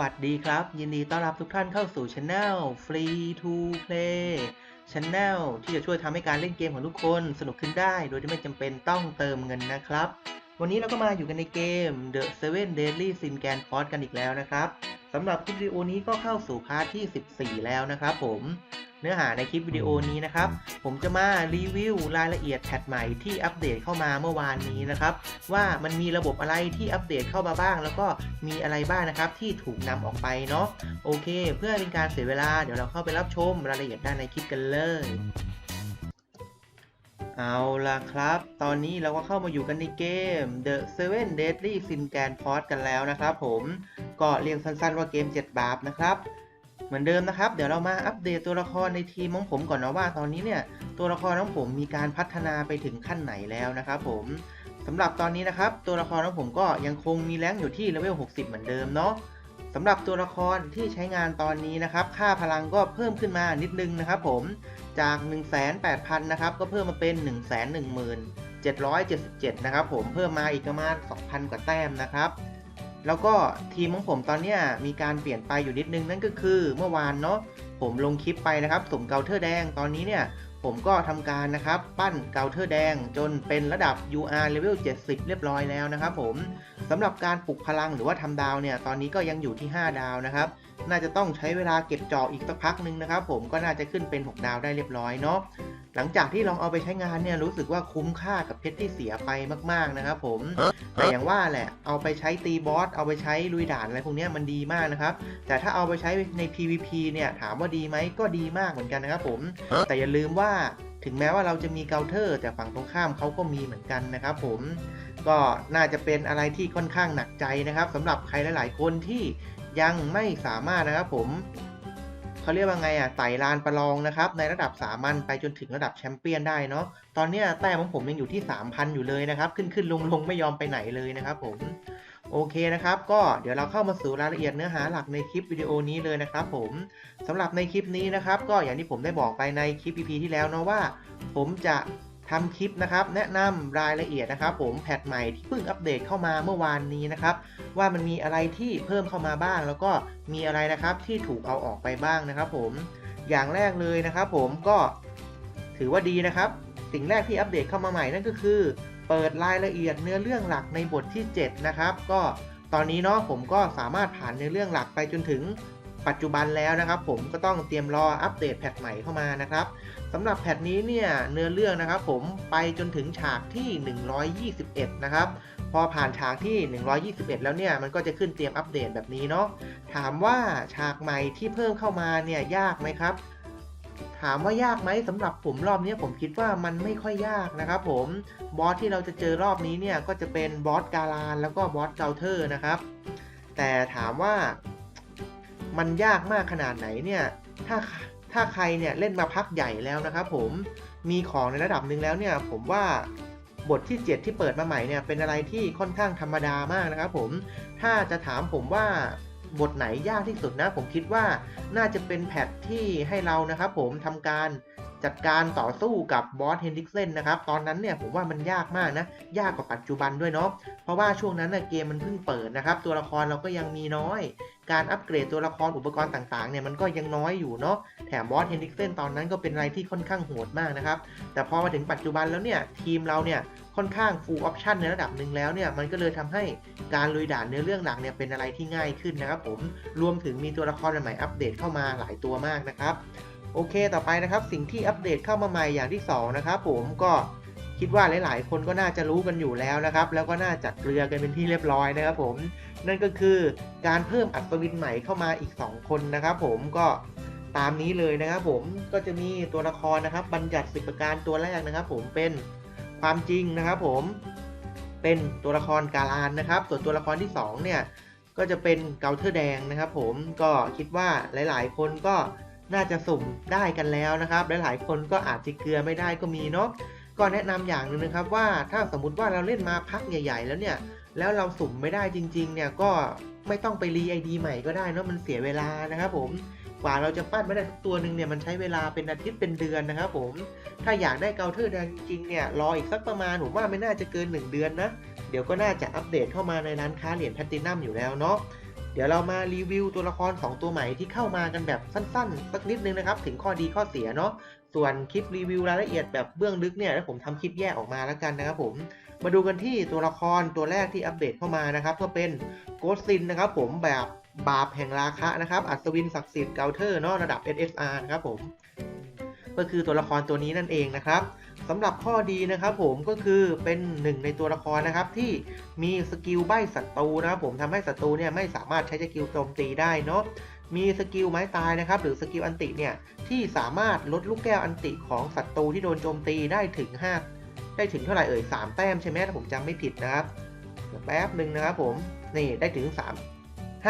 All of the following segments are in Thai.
วัสดีครับ ยินดีต้อนรับทุกท่านเข้าสู่ช anel Free to play ช anel ที่จะช่วยทำให้การเล่นเกมของทุกคนสนุกขึ้นได้ โดยที่ไม่จำเป็นต้องเติมเงินนะครับ วันนี้เราก็มาอยู่กันในเกม The Seven Deadly Sin Gan f o r c e กันอีกแล้วนะครับำหรับคลิปวิดีโอนี้ก็เข้าสู่พาร์ทที่ 14 แล้วนะครับผมเนื้อหาในคลิปวิดีโอนี้นะครับ ผมจะมารีวิวรายละเอียดแพทใหม่ที่อัปเดตเข้ามาเมื่อวานนี้นะครับ ว่ามันมีระบบอะไรที่อัปเดตเข้ามาบ้าง แล้วก็มีอะไรบ้างนะครับที่ถูกนำออกไปเนาะโอเค เพื่อเป็นการเสียเวลาเดี๋ยวเราเข้าไปรับชมรายละเอียดด้านในคลิปกันเลย เอาล่ะครับ ตอนนี้เราก็เข้ามาอยู่กันในเกม The Seven Deadly Sin Gan Force กันแล้วนะครับผมก็เรียกสั้นๆว่าเกม 7 บาปนะครับ เหมือนเดิมนะครับ เดี๋ยวเรามาอัปเดตตัวละครในทีมของผมก่อนนะว่าตอนนี้เนี่ย ตัวละครของผมมีการพัฒนาไปถึงขั้นไหนแล้วนะครับผมสำหรับตอนนี้นะครับ ตัวละครของผมก็ยังคงมีแรงอยู่ที่เลเวล 60 เหมือนเดิมเนาะ สำหรับตัวละครที่ใช้งานตอนนี้นะครับ ค่าพลังก็เพิ่มขึ้นมานิดนึงนะครับผม จาก 180,000นะครับ ก็เพิ่มมาเป็น 117,777 นะครับผม เพิ่มมาอีกประมาณ 2,000 กว่าแต้มนะครับ แล้วก็ทีมของผมตอนนี้มีการเปลี่ยนไปอยู่นิดนึงนั่นก็คือเมื่อวานเนาะ ผมลงคลิปไปนะครับสมเกาเทอร์แดง ตอนนี้เนี่ย ผมก็ทำการนะครับ ปั้นเกาเทอร์แดงจนเป็นระดับ UR level 70 เรียบร้อยแล้วนะครับผมสำหรับการปลุกพลังหรือว่าทำดาวเนี่ย ตอนนี้ก็ยังอยู่ที่ 5 ดาวนะครับ น่าจะต้องใช้เวลาเก็บจออีกสักพักหนึ่งนะครับผมก็น่าจะขึ้นเป็น 6 ดาวได้เรียบร้อยเนาะหลังจากที่ลองเอาไปใช้งานเนี่ยรู้สึกว่าคุ้มค่ากับเพชรที่เสียไปมาก ๆ นะครับผมแต่อย่างว่าแหละเอาไปใช้ตีบอสเอาไปใช้ลุยด่านอะไรพวกนี้มันดีมากนะครับ แต่ถ้าเอาไปใช้ใน PVP เนี่ยถามว่าดีไหมก็ดีมากเหมือนกันนะครับผม แต่อย่าลืมว่าถึงแม้ว่าเราจะมีเกาเทอร์ แต่ฝั่งตรงข้ามเขาก็มีเหมือนกันนะครับผมก็น่าจะเป็นอะไรที่ค่อนข้างหนักใจนะครับสำหรับใครหลาย ๆ คนที่ยังไม่สามารถนะครับผมเขาเรียกว่าไงอะไต่ลานประลองนะครับ ในระดับสามัญไปจนถึงระดับแชมเปี้ยนได้เนาะตอนนี้แต้มของผมยังอยู่ที่ 3,000 อยู่เลยนะครับ ขึ้นขึ้นลงลงไม่ยอมไปไหนเลยนะครับผม โอเคนะครับ ก็เดี๋ยวเราเข้ามาสู่รายละเอียดเนื้อหาหลักในคลิปวิดีโอนี้เลยนะครับผมสำหรับในคลิปนี้นะครับ ก็อย่างที่ผมได้บอกไปในคลิป EP ที่แล้วเนาะว่า ผมจะทำคลิปนะครับ แนะนำรายละเอียดนะครับ ผมแพทใหม่ที่เพิ่งอัปเดตเข้ามาเมื่อวานนี้นะครับ ว่ามันมีอะไรที่เพิ่มเข้ามาบ้าง แล้วก็มีอะไรนะครับที่ถูกเอาออกไปบ้างนะครับ ผมอย่างแรกเลยนะครับ ผมก็ถือว่าดีนะครับ สิ่งแรกที่อัปเดตเข้ามาใหม่นั่นก็คือ เปิดรายละเอียดเนื้อเรื่องหลักในบทที่ 7 นะครับ ก็ตอนนี้เนาะผมก็สามารถผ่านเนื้อเรื่องหลักไปจนถึงปัจจุบันแล้วนะครับ ผมก็ต้องเตรียมรออัปเดตแพทใหม่เข้ามานะครับสำหรับแพทนี้เนี่ยเนื้อเรื่องนะครับ ผมไปจนถึงฉากที่ 121 นะครับพอผ่านฉากที่ 121 แล้วเนี่ยมันก็จะขึ้นเตรียมอัปเดตแบบนี้เนาะถามว่าฉากใหม่ที่เพิ่มเข้ามาเนี่ยยากไหมครับ ถามว่ายากไหมสำหรับผมรอบนี้ผมคิดว่ามันไม่ค่อยยากนะครับผมบอสที่เราจะเจอรอบนี้เนี่ยก็จะเป็นบอสกาลานแล้วก็บอสเกาเทอร์นะครับ แต่ถามว่ามันยากมากขนาดไหนเนี่ยถ้าถ้าใครเนี่ยเล่นมาพักใหญ่แล้วนะครับผมมีของในระดับหนึ่งแล้วเนี่ยผมว่าบทที่ 7 ที่เปิดมาใหม่เนี่ยเป็นอะไรที่ค่อนข้างธรรมดามากนะครับผมถ้าจะถามผมว่า บทไหนยากที่สุดนะ ผมคิดว่าน่าจะเป็นแพทที่ให้เรานะครับผมทำการจัดการต่อสู้กับบอสเฮนดิกเซนนะครับ ตอนนั้นเนี่ยผมว่ามันยากมากนะ ยากกว่าปัจจุบันด้วยเนาะ เพราะว่าช่วงนั้นนะเกมมันเพิ่งเปิดนะครับ ตัวละครเราก็ยังมีน้อย การอัปเกรดตัวละครอุปกรณ์ต่างๆเนี่ยมันก็ยังน้อยอยู่เนาะ แถมบอสเฮนดิกเซนตอนนั้นก็เป็นอะไรที่ค่อนข้างโหดมากนะครับ แต่พอมาถึงปัจจุบันแล้วเนี่ยทีมเราเนี่ย ค่อนข้าง full option ในระดับหนึ่งแล้วเนี่ยมันก็เลยทำให้การลุยด่านเนื้อเรื่องหลักเนี่ยเป็นอะไรที่ง่ายขึ้นนะครับผมรวมถึงมีตัวละครใหม่อัปเดตเข้ามาหลายตัวมากนะครับโอเคต่อไปนะครับสิ่งที่อัปเดตเข้ามาใหม่อย่างที่ 2 นะครับผมก็คิดว่าหลาย ๆ คนก็น่าจะรู้กันอยู่แล้วนะครับ แล้วก็น่าจะเกลือกันเป็นที่เรียบร้อยนะครับผมนั่นก็คือการเพิ่มอัศวินใหม่เข้ามาอีก 2 คนนะครับผมก็ตามนี้เลยนะครับผมก็จะมีตัวละครนะครับบัญญัติสิบประการตัวแรกนะครับผมเป็น ความจริงนะครับผมเป็นตัวละครกาลานนะครับ ส่วนตัวละครที่ 2 เนี่ย ก็จะเป็นเกาเทอร์แดงนะครับ ผมก็คิดว่าหลาย ๆ คนก็น่าจะสุ่มได้กันแล้วนะครับ หลายๆคนก็อาจจะเกลือไม่ได้ก็มีเนาะก็แนะนำอย่างหนึ่งนะครับว่าถ้าสมมติว่าเราเล่นมาพักใหญ่ ๆ แล้วเนี่ย แล้วเราสุ่มไม่ได้จริง ๆ เนี่ยก็ไม่ต้องไปรีไอดีใหม่ก็ได้เนาะมันเสียเวลานะครับผม กว่าเราจะปั้นม่ได้ทุกตัวหนึ่งเนี่ยมันใช้เวลาเป็นอาทิตย์เป็นเดือนนะครับผม ถ้าอยากได้เกาเทอร์แดงจริงๆเนี่ยรออีกสักประมาณผมว่าไม่น่าจะเกิน 1 เดือนนะ เดี๋ยวก็น่าจะอัปเดตเข้ามาในร้านค้าเหรียญแพลตินัมอยู่แล้วเนาะ เดี๋ยวเรามารีวิวตัวละคร 2 ตัวใหม่ที่เข้ามากันแบบสั้นๆ สักนิดนึงนะครับ ถึงข้อดีข้อเสียเนาะ ส่วนคลิปรีวิวรายละเอียดแบบเบื้องลึกเนี่ยแล้วผมทำคลิปแยกออกมาแล้วกันนะครับผมมาดูกันที่ตัวละครตัวแรกที่อัปเดตเข้ามานะครับก็เป็นโกสซินนะครับผมแบบ บาปแห่งราคะนะครับ อัศวินศักดิ์สิทธิ์เกาเทอร์เนาะระดับ SSR นะครับผม ก็คือตัวละครตัวนี้นั่นเองนะครับสำหรับข้อดีนะครับผมก็คือเป็นหนึ่งในตัวละครนะครับที่มีสกิลใบ้ศัตรูนะครับผมทำให้ศัตรูเนี่ยไม่สามารถใช้สกิลโจมตีได้เนาะมีสกิลไม้ตายนะครับหรือสกิลอันติเนี่ยที่สามารถลดลูกแก้วอันติของศัตรูที่โดนโจมตีได้ถึง 5 ได้ถึงเท่าไหร่เอ่ย3แต้มใช่ไหมถ้าผมจำไม่ผิดนะครับแป๊บหนึ่งนะครับผมนี่ได้ถึง 3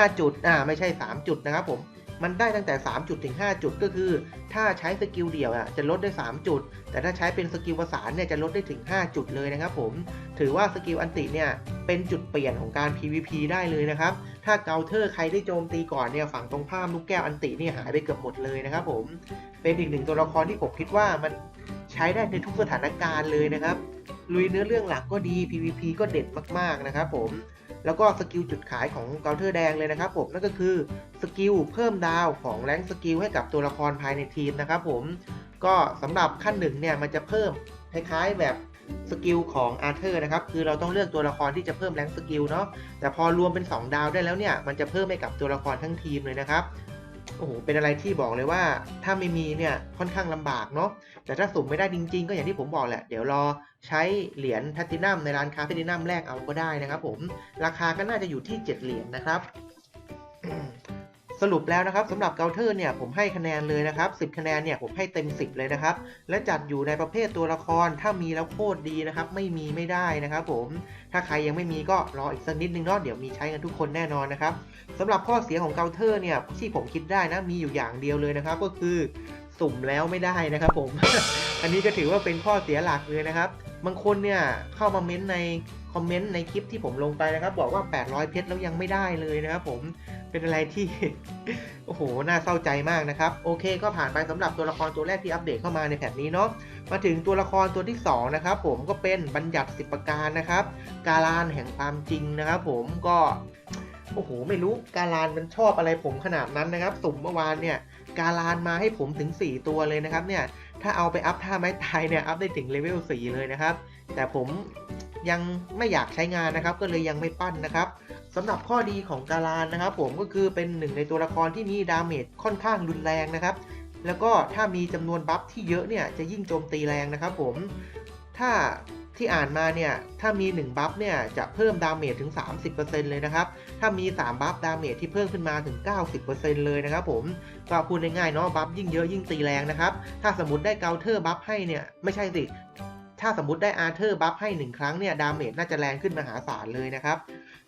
5 จุด อ่า ไม่ใช่ 3 จุดนะครับผม มันได้ตั้งแต่ 3 จุดถึง 5 จุดก็คือ ถ้าใช้สกิลเดี่ยวอะจะลดได้ 3 จุด แต่ถ้าใช้เป็นสกิลประสานเนี่ยจะลดได้ถึง 5 จุดเลยนะครับผม ถือว่าสกิลอันติเนี่ยเป็นจุดเปลี่ยนของการ PVP ได้เลยนะครับ ถ้าเกาเทอร์ใครได้โจมตีก่อนเนี่ยฝั่งตรงข้ามลูกแก้วอันติเนี่ยหายไปเกือบหมดเลยนะครับผม เป็นอีกหนึ่งตัวละครที่ผมคิดว่ามันใช้ได้ในทุกสถานการณ์เลยนะครับ ลุยเนื้อเรื่องหลักก็ดี PVP ก็เด็ดมากๆนะครับผม แล้วก็สกิลจุดขายของเกาเทอร์แดงเลยนะครับผมนั่นก็คือสกิลเพิ่มดาวของแรงสกิลให้กับตัวละครภายในทีมนะครับผมก็สำหรับขั้นหนึ่งเนี่ยมันจะเพิ่มคล้ายๆแบบสกิลของอาร์เธอร์นะครับคือเราต้องเลือกตัวละครที่จะเพิ่มแรงสกิลเนาะแต่พอรวมเป็น 2 ดาวได้แล้วเนี่ยมันจะเพิ่มให้กับตัวละครทั้งทีมเลยนะครับ โอ้โหเป็นอะไรที่บอกเลยว่าถ้าไม่มีเนี่ยค่อนข้างลำบากเนาะแต่ถ้าสุ่มไม่ได้จริง ๆ ก็อย่างที่ผมบอกแหละ เดี๋ยวรอใช้เหรียญแพตตินัมในร้านค้าแพลตินัมแลกเอาก็ได้นะครับผมราคาก็น่าจะอยู่ที่ 7 เหรียญนะครับ สรุปแล้วนะครับสำหรับเกาเทอร์เนี่ยผมให้คะแนนเลยนะครับ 10 คะแนนเนี่ยผมให้เต็ม 10 เลยนะครับ และจัดอยู่ในประเภทตัวละครถ้ามีแล้วโคตรดีนะครับ ไม่มีไม่ได้นะครับผมถ้าใครยังไม่มีก็รออีกสักนิดนึงเนาะเดี๋ยวมีใช้กันทุกคนแน่นอนนะครับสำหรับข้อเสียของเกาเทอร์เนี่ยที่ผมคิดได้นะมีอยู่อย่างเดียวเลยนะครับ ก็คือ สุ่มแล้วไม่ได้นะครับผม อันนี้ก็ถือว่าเป็นข้อเสียหลักเลยนะครับ บางคนเนี่ยเข้ามาเม้นในคอมเมนต์ในคลิปที่ผมลงไปนะครับ บอกว่า 800 เพชรแล้วยังไม่ได้เลยนะครับผมเป็นอะไรที่ โอ้โห น่าเศร้าใจมากนะครับ โอเค ก็ผ่านไปสำหรับตัวละครตัวแรกที่อัปเดตเข้ามาในแพทนี้เนาะ มาถึงตัวละครตัวที่ 2 นะครับผมก็เป็นบัญญัติสิบประการนะครับ การานแห่งความจริงนะครับผมก็ โอ้โห ไม่รู้การานมันชอบอะไรผมขนาดนั้นนะครับ สุ่มเมื่อวานเนี่ย การานมาให้ผมถึง 4 ตัวเลยนะครับเนี่ยถ้าเอาไปอัพท่าไม้ตายเนี่ยอัพได้ถึงเลเวล4เลยนะครับ แต่ผมยังไม่อยากใช้งานนะครับ ก็เลยยังไม่ปั้นนะครับสำหรับข้อดีของการานนะครับ ผมก็คือเป็นหนึ่งในตัวละครที่มีดาเมจค่อนข้างรุนแรงนะครับ แล้วก็ถ้ามีจำนวนบัฟที่เยอะเนี่ยจะยิ่งโจมตีแรงนะครับ ผมถ้า ที่อ่านมาเนี่ย ถ้ามี 1 บัฟเนี่ย จะเพิ่มดาเมจถึง 30%เลยนะครับ ถ้ามี 3 บัฟดาเมจที่เพิ่มขึ้นมาถึง 90%เลยนะครับผม ก็พูดง่ายๆเนาะ บัฟยิ่งเยอะยิ่งตีแรงนะครับ ถ้าสมมติได้เกาเทอร์บัฟให้เนี่ย ไม่ใช่สิ ถ้าสมมติได้อาร์เธอร์บัฟให้ 1 ครั้งเนี่ย ดาเมจน่าจะแรงขึ้นมหาศาลเลยนะครับ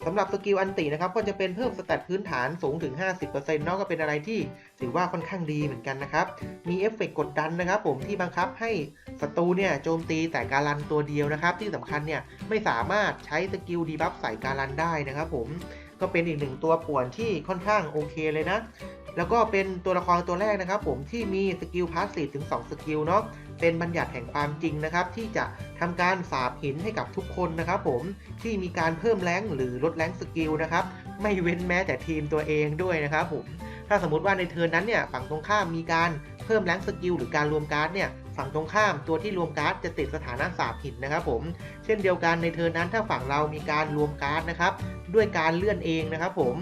สำหรับสกิลอันตินะครับก็จะเป็นเพิ่มสแตทพื้นฐานสูงถึง 50%เนาะก็เป็นอะไรที่ถือว่าค่อนข้างดีเหมือนกันนะครับ มีเอฟเฟกกดดันนะครับผมที่บังคับให้ศัตรูเนี่ยโจมตีแต่การันตัวเดียวนะครับ ที่สำคัญเนี่ยไม่สามารถใช้สกิลดีบัฟใส่การันได้นะครับผมก็เป็นอีกหนึ่งตัวป่วนที่ค่อนข้างโอเคเลยนะแล้วก็เป็นตัวละครตัวแรกนะครับผมที่มีสกิลพาสซีฟถึง 2 สกิลเนาะ เป็นบัญญัติแห่งความจริงนะครับ ที่จะทำการสาบหินให้กับทุกคนนะครับผมที่มีการเพิ่มแรงหรือลดแรงสกิลนะครับไม่เว้นแม้แต่ทีมตัวเองด้วยนะครับผมถ้าสมมติว่าในเทิร์นนั้นเนี่ยฝั่งตรงข้ามมีการเพิ่มแรงสกิลหรือการรวมการ์ดเนี่ยฝั่งตรงข้ามตัวที่รวมการ์ดจะติดสถานะสาบหินนะครับผมเช่นเดียวกันในเทิร์นนั้นถ้าฝั่งเรามีการรวมการ์ดนะครับด้วยการเลื่อนเองนะครับผม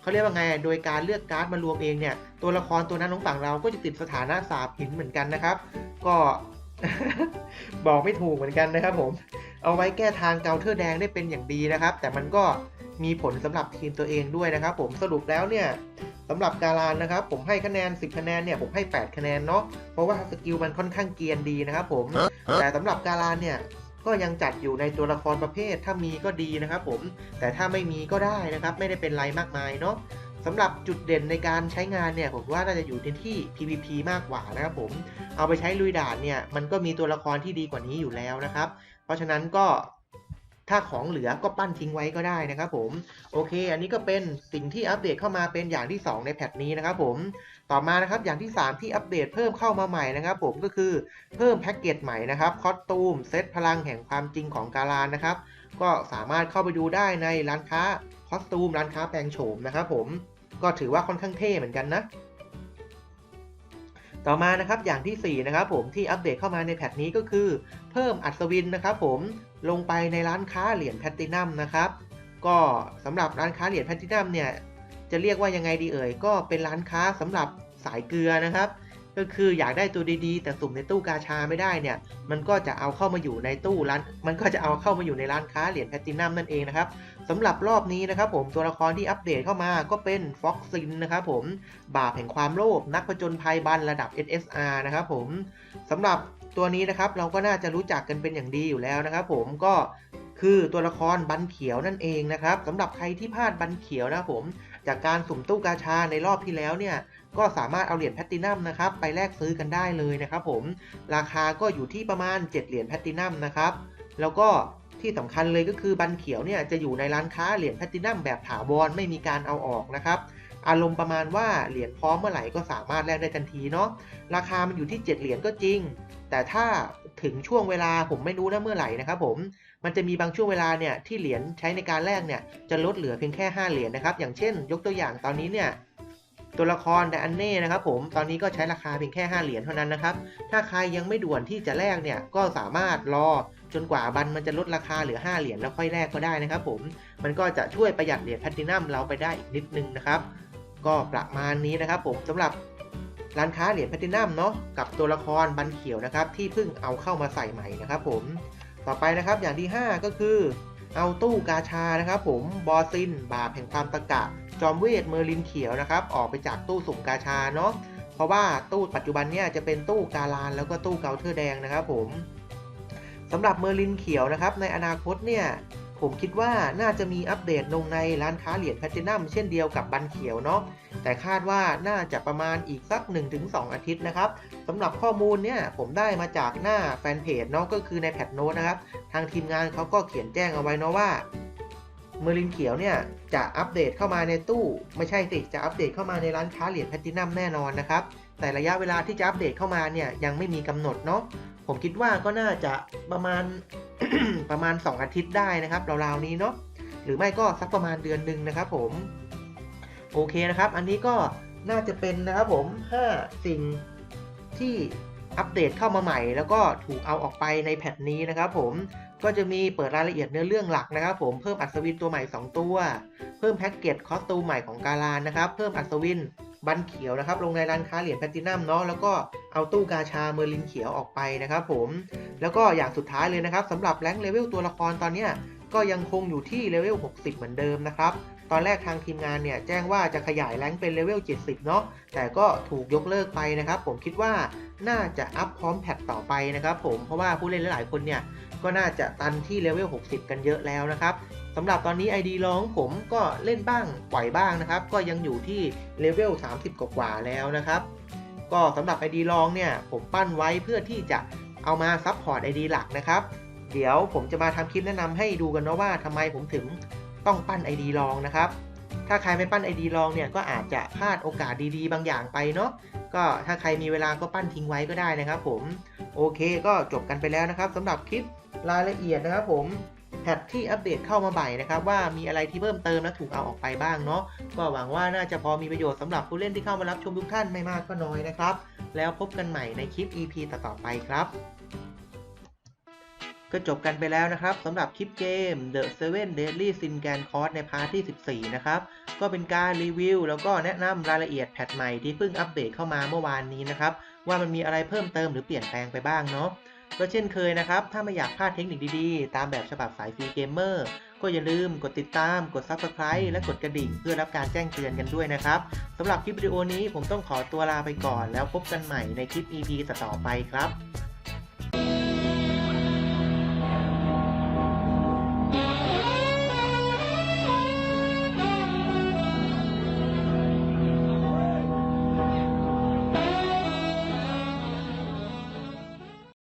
เขาเรียกว่าไง โดยการเลือกการ์ดมารวมเองเนี่ย ตัวละครตัวนั้นของฝั่งเราก็จะติดสถานะสาบหินเหมือนกันนะครับ ก็บอกไม่ถูกเหมือนกันนะครับผม เอาไว้แก้ทางเกาเทอร์แดงได้เป็นอย่างดีนะครับ แต่มันก็มีผลสำหรับทีมตัวเองด้วยนะครับ ผมสรุปแล้วเนี่ยสำหรับการานนะครับ ผมให้คะแนน 10 คะแนนเนี่ยผมให้ 8 คะแนนเนาะเพราะว่าสกิลมันค่อนข้างเกียนดีนะครับ ผมแต่สำหรับการานเนี่ยก็ยังจัดอยู่ในตัวละครประเภทถ้ามีก็ดีนะครับ ผมแต่ถ้าไม่มีก็ได้นะครับ ไม่ได้เป็นไรมากมายเนาะ สำหรับจุดเด่นในการใช้งานเนี่ยผมว่าน่าจะอยู่ในที่ PVP มากกว่านะครับผม เอาไปใช้ลุยด่านเนี่ยมันก็มีตัวละครที่ดีกว่านี้อยู่แล้วนะครับ เพราะฉะนั้นก็ถ้าของเหลือก็ปั้นทิ้งไว้ก็ได้นะครับผม โอเค อันนี้ก็เป็นสิ่งที่อัปเดตเข้ามาเป็นอย่างที่ 2 ในแพทนี้นะครับผม ต่อมานะครับอย่างที่ 3 ที่อัปเดตเพิ่มเข้ามาใหม่นะครับผมก็คือเพิ่มแพ็กเกจใหม่นะครับคอสตูมเซตพลังแห่งความจริงของการานนะครับ ก็สามารถเข้าไปดูได้ในร้านค้า คอสตูมร้านค้าแปลงโฉมนะครับผมก็ถือว่าค่อนข้างเท่เหมือนกันนะ ต่อมานะครับอย่างที่ 4 นะครับผมที่อัปเดตเข้ามาในแพทนี้ก็คือ เพิ่มอัศวินนะครับผมลงไปในร้านค้าเหรียญแพตตินัมนะครับก็สำหรับร้านค้าเหรียญแพตตินัมเนี่ยจะเรียกว่ายังไงดีเอ่ยก็เป็นร้านค้าสำหรับสายเกลือนะครับ ก็คืออยากได้ตัวดีๆ แต่สุ่มในตู้กาชาไม่ได้เนี่ย มันก็จะเอาเข้ามาอยู่ในตู้ร้าน มันก็จะเอาเข้ามาอยู่ในร้านค้าเหรียญแพตตินัมนั่นเองนะครับสำหรับรอบนี้นะครับผมตัวละครที่อัปเดตเข้ามาก็เป็นฟ็อกซินนะครับผมบาปแห่งความโลภนักผจญภัยบันระดับ SSR นะครับผมสำหรับตัวนี้นะครับเราก็น่าจะรู้จักกันเป็นอย่างดีอยู่แล้วนะครับผมก็คือตัวละครบันเขียวนั่นเองนะครับสำหรับใครที่พลาดบันเขียวนะครับผม จากการสุ่มตู้กาชาในรอบที่แล้วเนี่ยก็สามารถเอาเหรียญแพตตินัมนะครับไปแลกซื้อกันได้เลยนะครับผมราคาก็อยู่ที่ประมาณ 7 เหรียญแพตตินัมนะครับแล้วก็ที่สำคัญเลยก็คือบันเขียวเนี่ยจะอยู่ในร้านค้าเหรียญแพตตินัมแบบถาวรไม่มีการเอาออกนะครับอารมณ์ประมาณว่าเหรียญพร้อมเมื่อไหร่ก็สามารถแลกได้ทันทีเนาะราคามันอยู่ที่ 7 เหรียญก็จริง แต่ถ้า ถึงช่วงเวลาผมไม่รู้นะเมื่อไหร่นะครับผมมันจะมีบางช่วงเวลาเนี่ยที่เหรียญใช้ในการแลกเนี่ยจะลดเหลือเพียงแค่ 5 เหรียญนะครับอย่างเช่น ยกตัวอย่างตอนนี้เนี่ยตัวละครไดอันเน่นะครับผมตอนนี้ก็ใช้ราคาเพียงแค่ 5 เหรียญเท่านั้นนะครับถ้าใครยังไม่ด่วนที่จะแลกเนี่ยก็สามารถรอจนกว่าบันมันจะลดราคาเหลือ 5 เหรียญแล้วค่อยแลกก็ได้นะครับผมมันก็จะช่วยประหยัดเหรียญแพลตตินัมเราไปได้อีกนิดนึงนะครับก็ประมาณนี้นะครับผมสำหรับ ร้านค้าเหรียญแพลตตินัมเนาะกับตัวละครบันเขียวนะครับที่เพิ่งเอาเข้ามาใส่ใหม่นะครับผมต่อไปนะครับอย่างที่ 5 ก็คือ เอาตู้กาชานะครับผมบอซิน บาปแห่งความตะกะ จอมเวทเมอร์ลินเขียวนะครับออกไปจากตู้สุ่มกาชาเนาะเพราะว่าตู้ปัจจุบันเนี่ยจะเป็นตู้กาลานแล้วก็ตู้เกาเทอร์แดงนะครับผมสำหรับเมอร์ลินเขียวนะครับในอนาคตเนี่ย ผมคิดว่าน่าจะมีอัปเดตลงในร้านค้าเหรียญแพลตตินัมเช่นเดียวกับบันเขียวเนาะแต่คาดว่าน่าจะประมาณอีกสัก 1-2 อาทิตย์นะครับสำหรับข้อมูลเนี่ยผมได้มาจากหน้าแฟนเพจเนาะก็คือในแพทโน้ตนะครับ ทางทีมงานเขาก็เขียนแจ้งเอาไว้เนาะว่าเมอร์ลินเขียวเนี่ยจะอัปเดตเข้ามาในตู้ ไม่ใช่สิจะอัปเดตเข้ามาในร้านค้าเหรียญแพลตตินัมแน่นอนนะครับแต่ระยะเวลาที่จะอัปเดตเข้ามาเนี่ยยังไม่มีกำหนดเนาะผมคิดว่าก็น่าจะประมาณ ประมาณ 2 อาทิตย์ได้นะครับราวๆนี้เนาะหรือไม่ก็สักประมาณเดือนหนึ่งนะครับผมโอเคนะครับ อันนี้ก็น่าจะเป็นนะครับผม 5 สิ่งที่อัปเดตเข้ามาใหม่ แล้วก็ถูกเอาออกไปในแพทนี้นะครับผมก็จะมีเปิดรายละเอียดเนื้อเรื่องหลักนะครับผมเพิ่มอัศวินตัวใหม่ 2 ตัว เพิ่มแพ็กเกจคอสตูมใหม่ของการานนะครับ เพิ่มอัศวิน บันเขียวนะครับลงในร้านค้าเหรียญแพลตินัมเนาะแล้วก็เอาตู้กาชาเมอร์ลินเขียวออกไปนะครับผมแล้วก็อย่างสุดท้ายเลยนะครับสำหรับแรงเลเวลตัวละครตอนเนี้ยก็ยังคงอยู่ที่เลเวล 60 เหมือนเดิมนะครับ ตอนแรกทางทีมงานเนี่ยแจ้งว่าจะขยายแรงเป็นเลเวล 70 เนาะ แต่ก็ถูกยกเลิกไปนะครับ ผมคิดว่าน่าจะอัพพร้อมแพทต่อไปนะครับผม เพราะว่าผู้เล่นหลายๆคนเนี่ยก็น่าจะตันที่เลเวล 60 กันเยอะแล้วนะครับ สำหรับตอนนี้ ID ร้องผมก็เล่นบ้างปล่อยบ้างนะครับ ก็ยังอยู่ที่เลเวล 30 กว่าแล้วนะครับ ก็สำหรับ ID ลองเนี่ยผมปั้นไว้เพื่อที่จะเอามาซับพอร์ต ID หลักนะครับ เดี๋ยวผมจะมาทำคลิปแนะนำให้ดูกันนะว่าทำไมผมถึงต้องปั้น ID ลองนะครับ ถ้าใครไม่ปั้น ID ลองเนี่ยก็อาจจะพลาดโอกาสดีๆ บางอย่างไปเนาะ ก็ถ้าใครมีเวลาก็ปั้นทิ้งไว้ก็ได้นะครับผม โอเคก็จบกันไปแล้วนะครับสำหรับคลิปรายละเอียดนะครับผม แพทที่อัปเดตเข้ามาใหม่นะครับว่ามีอะไรที่เพิ่มเติมและถูกเอาออกไปบ้างเนาะก็หวังว่าน่าจะพอมีประโยชน์สำหรับผู้เล่นที่เข้ามารับชมทุกท่านไม่มากก็น้อยนะครับ แล้วพบกันใหม่ในคลิป EP ต่อๆไปครับ ก็จบกันไปแล้วนะครับสำหรับคลิปเกม The Seven Deadly Sin Gan Course ในพาร์ทที่ 14 นะครับก็เป็นการรีวิว แล้วก็แนะนำรายละเอียดแพทใหม่ที่เพิ่งอัปเดตเข้ามาเมื่อวานนี้นะครับว่ามันมีอะไรเพิ่มเติมหรือเปลี่ยนแปลงไปบ้างเนาะ ก็เช่นเคยนะครับ ถ้าไม่อยากพลาดเทคนิคดีๆ ตามแบบฉบับสายฟรีเกมเมอร์ก็อย่าลืมกดติดตาม กด Subscribe และกดกระดิ่ง เพื่อรับการแจ้งเตือนกันด้วยนะครับสำหรับคลิปวิดีโอนี้ผมต้องขอตัวลาไปก่อน แล้วพบกันใหม่ในคลิป EP ต่อๆไปครับ